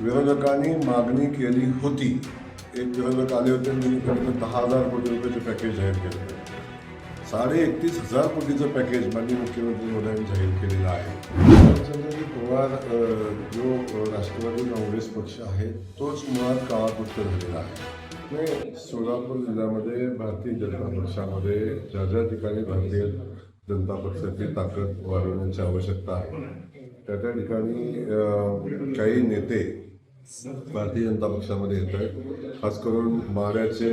विरोधकांनी मागणी केली होती. एक विरोधक आले होते मी त्यांनी दहा हजार कोटी रुपयाचे पॅकेज जाहीर केलं. होतं. साडे एकतीस हजार कोटीचं पॅकेज माननीय मुख्यमंत्री मोदयांनी जाहीर केलेलं आहे. शरदचंद्रजी पवार जो राष्ट्रवादी काँग्रेस पक्ष आहे तोच मुळात काळापुष्ट झालेला आहे. नाही, सोलापूर जिल्ह्यामध्ये भारतीय जनता पक्षामध्ये ज्या ज्या ठिकाणी भारतीय जनता पक्षाची ताकद वाढवण्याची आवश्यकता आहे. त्या त्या ठिकाणी काही नेते भारतीय जनता पक्षामध्ये येत आहेत खास करून माड्याचे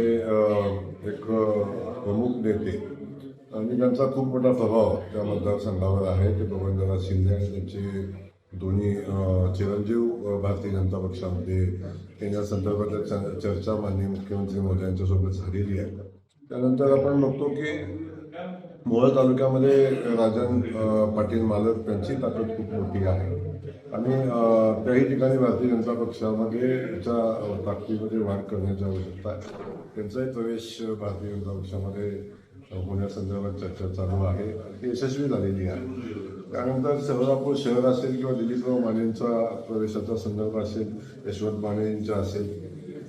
एक प्रमुख नेते. आणि त्यांचा खूप मोठा प्रभाव त्या मतदारसंघावर आहे. ते बबनदादा शिंदे आणि त्यांचे दोन्ही चिरंजीव भारतीय जनता पक्षामध्ये त्यांच्या संदर्भात च- चर्चा माननीय मुख्यमंत्री मोदी यांच्यासोबत झालेली आहे. त्यानंतर आपण बघतो की मोहोळ तालुक्यामध्ये राजन पाटील मालक त्यांची ताकद खूप मोठी आहे. आणि त्याही ठिकाणी भारतीय जनता पक्षामध्ये त्या ताकदीमध्ये वाढ करण्याची आवश्यकता आहे. त्यांचाही प्रवेश भारतीय जनता पक्षामध्ये होण्यासंदर्भात चर्चा चालू आहे. ती यशस्वी झालेली आहे. त्यानंतर शहरापूर शहर असेल किंवा दिलीपराव मानेंचा प्रवेशाचा संदर्भ असेल यशवंत मानेंचा असेल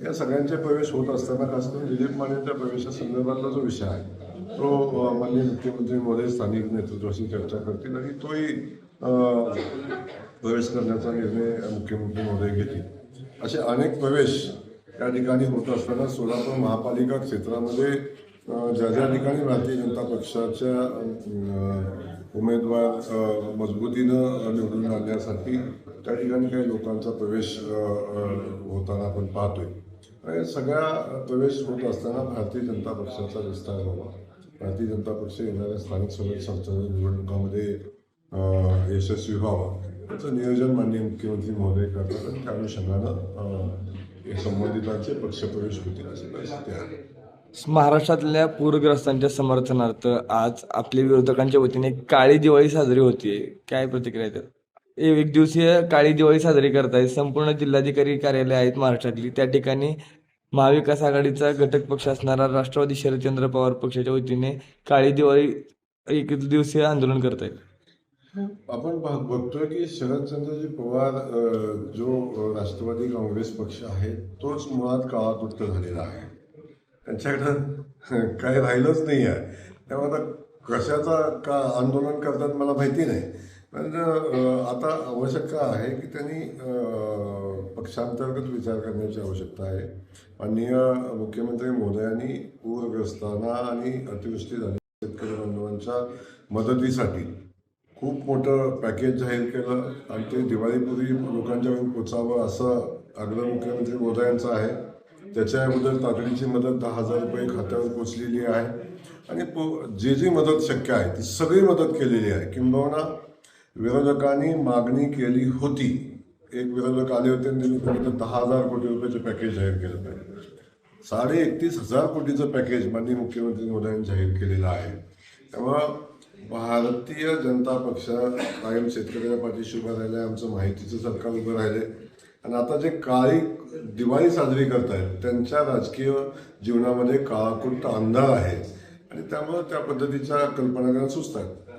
या सगळ्यांचे प्रवेश होत असताना खास करून दिलीप मानेंच्या प्रवेशासंदर्भातला जो विषय आहे तो माननीय मुख्यमंत्री मोदी स्थानिक नेतृत्वाशी चर्चा करतील आणि तोही प्रवेश करण्याचा निर्णय मुख्यमंत्री मोदी घेतील. असे अनेक प्रवेश या ठिकाणी होत असताना सोलापूर महापालिका क्षेत्रामध्ये ज्या ज्या ठिकाणी भारतीय जनता पक्षाच्या उमेदवार मजबूतीनं निवडून आणण्यासाठी त्या ठिकाणी काही लोकांचा प्रवेश होताना आपण पाहतोय. आणि सगळ्या प्रवेश होत असताना भारतीय जनता पक्षाचा विस्तार व्हावा. भारतीय जनता पक्ष येणाऱ्या स्थानिक स्वराज्य संस्थांच्या निवडणुकामध्ये यशस्वी व्हावा. याचं नियोजन माननीय मुख्यमंत्री महोदय करतात आणि त्या अनुषंगानं संबंधितांचे पक्षप्रवेश होतील अशी परिस्थिती आहे. महाराष्ट्रातल्या पूरग्रस्तांच्या समर्थनार्थ आज आपल्या विरोधकांच्या वतीने काळी दिवाळी साजरी होतीये. काय प्रतिक्रिया आहेत एक दिवसीय काळी दिवाळी साजरी करतायत. संपूर्ण जिल्हाधिकारी कार्यालय आहेत महाराष्ट्रातली. त्या ठिकाणी महाविकास आघाडीचा घटक पक्ष असणारा राष्ट्रवादी शरदचंद्र पवार पक्षाच्या वतीने काळी दिवाळी एक दिवसीय आंदोलन करत आहेत आपण बघतोय की शरदचंद्रजी पवार जो राष्ट्रवादी काँग्रेस पक्ष आहे तोच मुळात काळाकुष्ट झालेला आहे. त्यांच्याकडं काही राहिलंच नाही आहे त्यामुळे आता कशाचा का आंदोलन करतात मला माहिती नाही. पण आता आवश्यकता आहे की त्यांनी पक्षांतर्गत विचार करण्याची आवश्यकता आहे. माननीय मुख्यमंत्री महोदयांनी पूरग्रस्तांना आणि अतिवृष्टी झालेल्या शेतकरी बांधवांच्या मदतीसाठी खूप मोठं पॅकेज जाहीर केलं. आणि ते दिवाळीपूर्वी लोकांच्याकडून पोचावं असं आग्रह मुख्यमंत्री महोदयांचं यांचा आहे त्याच्याबद्दल तातडीची मदत दहा हजार रुपये खात्यावर पोचलेली आहे. आणि पो जे जी मदत शक्य आहे ती सगळी मदत केलेली आहे. किंबहुना विरोधकांनी मागणी केली होती. एक विरोधक आले होते आणि त्यांनी फक्त दहा हजार कोटी रुपयाचं पॅकेज जाहीर केलं पाहिजे साडे एकतीस हजार कोटीचं पॅकेज माननीय मुख्यमंत्री मोदयांनी जाहीर केलेलं आहे. त्यामुळं भारतीय जनता पक्ष कायम शेतकऱ्याच्या पाठीशी उभं राहिलं आहे आमचं माहितीचं सरकार उभं राहिले आणि आता जे काळी दिवाळी साजरी करतायत त्यांच्या राजकीय जीवनामध्ये काळाकुट अंधार आहे. आणि त्यामुळं त्या पद्धतीच्या कल्पना सुचतात.